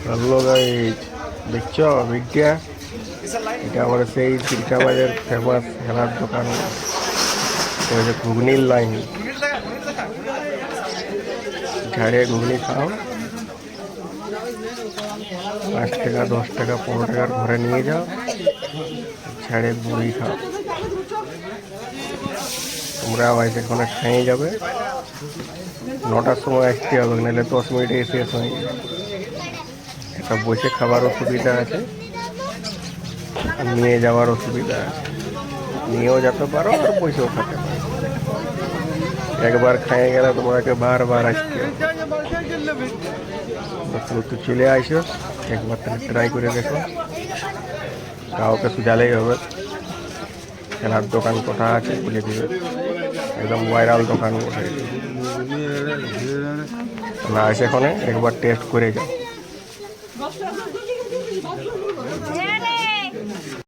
Hello guys দেখছ বিজ্ঞা এটা আমার সেই চিল্কাবাজের ফেমাস হেলার দোকান হচ্ছে ঘুগনির লাইন ঝাড়ে ঘুগনি খাও পাঁচ টাকা দশ টাকা পনেরো টাকার ঘরে নিয়ে যাও ঝাড়ে মুড়ি খাও তোমরা আবার এখানে খেয়ে যাবে নটার সময় আসতে হবে নাহলে দশ মিনিটে যাবে একটা বসে খাবার অসুবিধা আছে। নিয়ে যাওয়ার অসুবিধা আছে। নিয়েও যেতে পারো আর বসেও খেতে পারো। একবার খেয়ে গেলে তোমাকে বারবার আসতে তো চলে আসো, একবার তাহলে ট্রাই করে দেখো। কাউকে সুজালেই হবে। খেলার দোকান কোথা আছে বলে দিবে। একদম ভাইরাল দোকান ওঠে না সেখানে একবার টেস্ট করে যাও। Nearly!